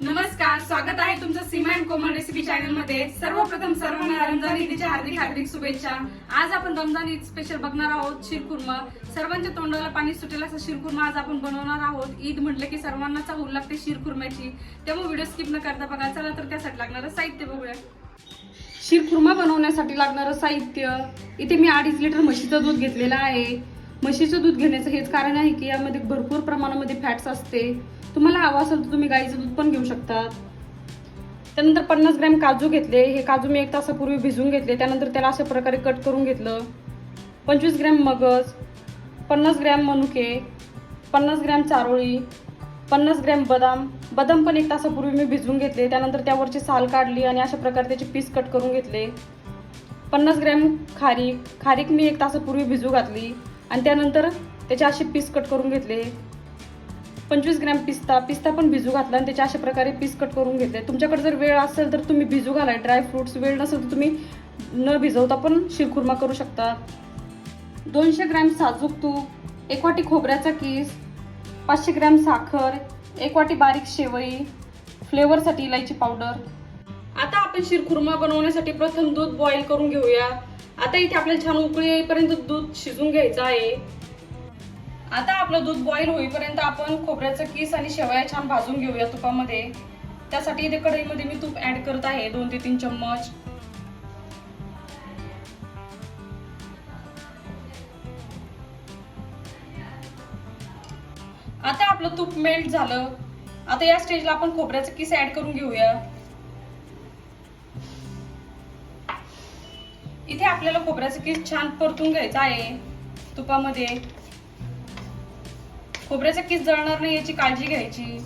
नमस्कार स्वागत आहे तुमचं सीमा अँड कोमल रेसिपी चॅनलमध्ये. सर्वप्रथम सर्वांना रमजान ईदीच्या हार्दिक हार्दिक शुभेच्छा. आज आपण रमजान ईद स्पेशल बघणार आहोत शिरकुर्मा सर्वांच्या तोंडाला पाणी सुटेल असा शिरकुर्मा आज आपण बनवणार आहोत. ईद म्हटलं की सर्वांना चाहूल लागते शिरकुर्म्याची त्यामुळे व्हिडिओ स्किप न करता बघा. चला तर त्यासाठी लागणारं साहित्य बघूया. शिरकुर्मा बनवण्यासाठी लागणारं साहित्य. इथे मी अडीच लिटर म्हशीचं दूध घेतलेलं आहे. म्हशीचं दूध घेण्याचं हेच कारण आहे की यामध्ये भरपूर प्रमाणामध्ये फॅट्स असते. तुम्हाला हवं असेल तर तुम्ही गाईचं दूध पण घेऊ शकता त्यानंतर पन्नास ग्रॅम काजू घेतले. हे काजू मी एक तासापूर्वी भिजवून घेतले. त्यानंतर त्याला अशा प्रकारे कट करून घेतलं. पंचवीस ग्रॅम मगज पन्नास ग्रॅम मनुके पन्नास ग्रॅम चारोळी पन्नास ग्रॅम बदाम. बदाम पण एक तासापूर्वी मी भिजवून घेतले. त्यानंतर त्यावरची साल काढली आणि अशा प्रकारे त्याचे पीस कट करून घेतले. पन्नास ग्रॅम खारीक. खारीक मी एक तासापूर्वी भिजू घातली. आणि त्यानंतर त्याचे असे पीस कट करून घेतले. पंचवीस ग्रॅम पिस्ता पिस्ता पण भिजू घातला आणि त्याचे अशा प्रकारे पीस कट करून घेतले. तुमच्याकडे जर वेळ असेल तर तुम्ही भिजू घालाय ड्रायफ्रुट्स वेळ नसेल तर तुम्ही न भिजवता पण शिरखुर्मा करू शकता. दोनशे ग्रॅम साजूक तूप एक वाटी खोबऱ्याचा किस पाचशे ग्रॅम साखर एक वाटी बारीक शेवई फ्लेवरसाठी इलायची पावडर आता आपण शिरखुर्मा बनवण्यासाठी प्रथम दूध बॉईल करून घेऊया. आता इथे आपल्याला छान उकळी येईपर्यंत दूध शिजून घ्यायचं आहे. आता आपलं दूध बॉईल होईपर्यंत आपण खोबऱ्याचं किस आणि शेवया छान भाजून घेऊया तुपामध्ये. त्यासाठी इथे कढईमध्ये मी तूप ऍड करत आहे दोन ते तीन चम्मच. आता आपलं तूप मेल्ट झालं. आता या स्टेजला आपण खोबऱ्याचं किस ऍड करून घेऊया. इथे आपल्याला खोबऱ्याचं किस छान परतून घ्यायचं आहे तुपामध्ये. खोबऱ्याचा किस जळणार नाही याची काळजी घ्यायची.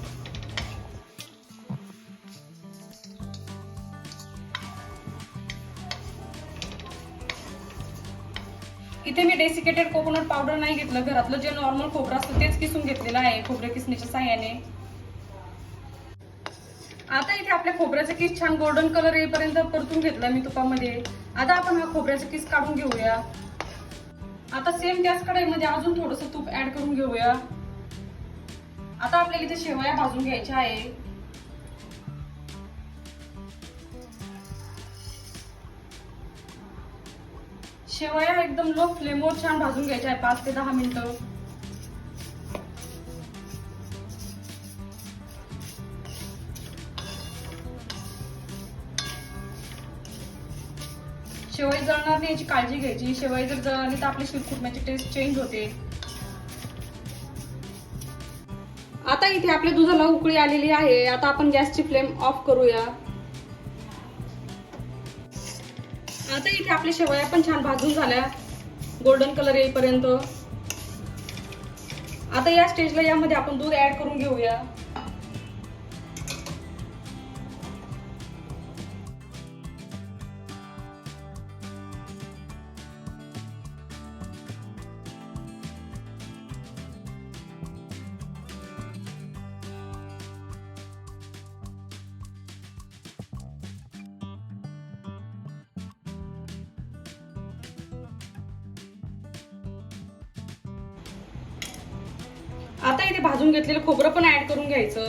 इथे मी डेसिकेटेड कोकोनट पावडर नाही घेतलं. घरातलं जे नॉर्मल खोबरं असतं तेच किसून घेतलेलं आहे खोबरे किसणीच्या साह्याने. आता इथे आपल्या खोबऱ्याचा किस छान गोल्डन कलर येईपर्यंत परतून घेतला मी तुपामध्ये. आता आपण हा खोबऱ्याचा किस काढून घेऊया. आता सेम त्याच कढईमध्ये अजून थोडस तूप ऍड करून घेऊया. आता आपल्याला इथे शेवया भाजून घ्यायच्या आहे. शेवया एकदम लो फ्लेमवर छान भाजून घ्यायच्या आहे पाच ते दहा मिनिटं. शेवई जळणार नाही याची काळजी घ्यायची. शेवई जर जळली तर आपली शिरकुटम्याची टेस्ट चेंज होते. आता इथे आपल्या दुधाला उकळी आलेली आहे. आता आपण गॅसची फ्लेम ऑफ करूया. आता इथे आपल्या शेवया पण छान भाजून झाल्या. गोल्डन कलर येईपर्यंत. आता या स्टेजला यामध्ये आपण दूध ऍड करून घेऊया. ते भाजून घेतलेलं खोबरं पण ऍड करून घ्यायचं.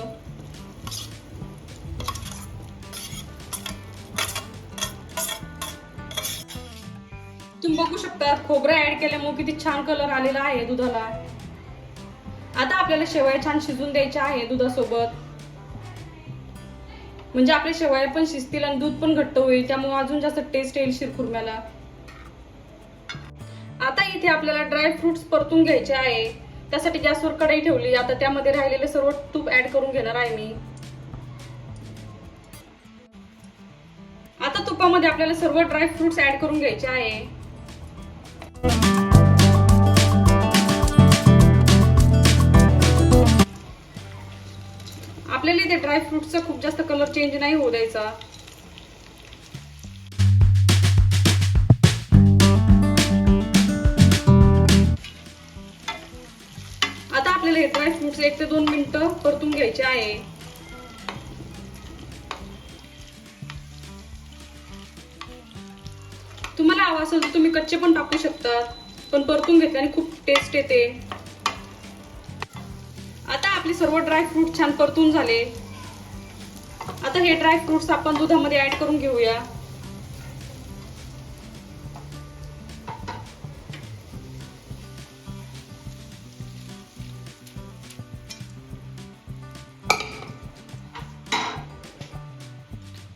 तुम्ही बघू शकता खोबरं ऍड केल्यामुळे किती छान कलर आलेला आहे दुधाला. आता आपल्याला शेवया छान शिजून द्यायच्या आहे दुधासोबत. म्हणजे आपल्या शेवया पण शिजतील आणि दूध पण घट्ट होईल त्यामुळे अजून जास्त टेस्ट येईल शिरखुर्म्याला. आता इथे आपल्याला ड्राय फ्रुट्स परतून घ्यायचे आहे. त्यासाठी गॅसवर कढई ठेवली. आता त्यामध्ये राहिलेले सर्व तूप ऍड करून घेणार आहे मी. आता तुपामध्ये आपल्याला सर्व ड्राय फ्रुट्स ऍड करून घ्यायचे आहे. आपल्याला इथे ड्राय फ्रुट्सचा खूप जास्त कलर चेंज नाही होऊ द्यायचा. घ्यायचे आहे. तुम्हाला हवा असेल तर तुम्ही कच्चे पण टाकू शकता पण परतून घेतल्याने खूप टेस्ट येते. आता आपले सर्व ड्राय फ्रूट छान परतून झाले. आता हे ड्राय फ्रुट्स आपण दुधामध्ये ऍड करून घेऊया.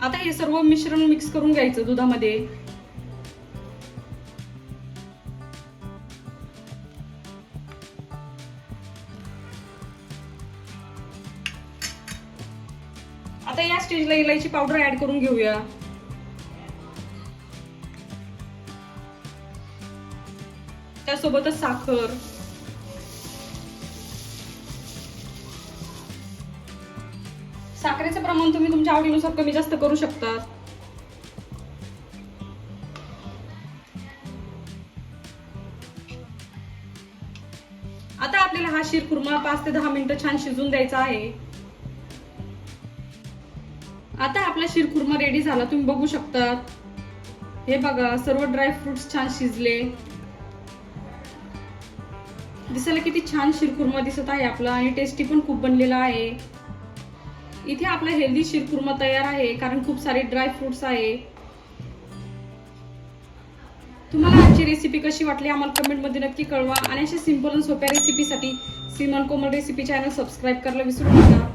आता हे सर्व मिश्रण मिक्स करून घ्यायचं दुधामध्ये. आता या स्टेजला इलायची पावडर ऍड करून घेऊया. त्यासोबतच साखर. साखरेचं प्रमाण तुम्ही तुमच्या आवडीनुसार कमी जास्त करू शकता. आता आपल्याला हा शिरखुर्मा पाच ते दहा मिनिटं छान शिजून द्यायचा आहे. आता आपला शिरखुर्मा रेडी झाला तुम्ही बघू शकता. हे बघा सर्व ड्राय फ्रुट्स छान शिजले. दिसायला किती छान शिरखुर्मा दिसत आहे आपला आणि टेस्टी पण खूप बनलेला आहे. इथे आपला हेल्दी शिरकुर्मा तयार आहे कारण खूप सारे ड्राय फ्रुट्स आहे. तुम्हाला आजची रेसिपी कशी वाटली आम्हाला कमेंटमध्ये नक्की कळवा. आणि अशा सिंपल आणि सोप्या रेसिपीसाठी Siman Komal recipe channel subscribe करायला विसरू नका.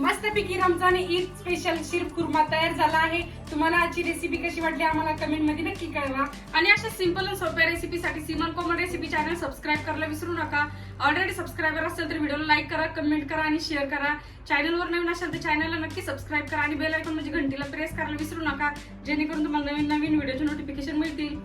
मस्तपैकी रमजान ईद स्पेशल शिरखुर्मा तयार झाला आहे. तुम्हाला आजची रेसिपी कशी वाटली आम्हाला कमेंटमध्ये नक्की कळवा. आणि अशा सिंपल आणि सोप्या रेसिपीसाठी सीमन कॉमन रेसिपी चॅनल सबस्क्राईब करायला विसरू नका. ऑलरेडी सबस्क्रायबर असेल तर व्हिडिओला लाईक करा कमेंट करा आणि शेअर करा. चॅनलवर नवीन असेल तर चॅनलला नक्की सबस्क्राईब करा आणि बेल आयकॉन म्हणजे घंटीला प्रेस करायला विसरू नका. जेणेकरून तुम्हाला नवीन नवीन व्हिडिओचे नोटिफिकेशन मिळतील.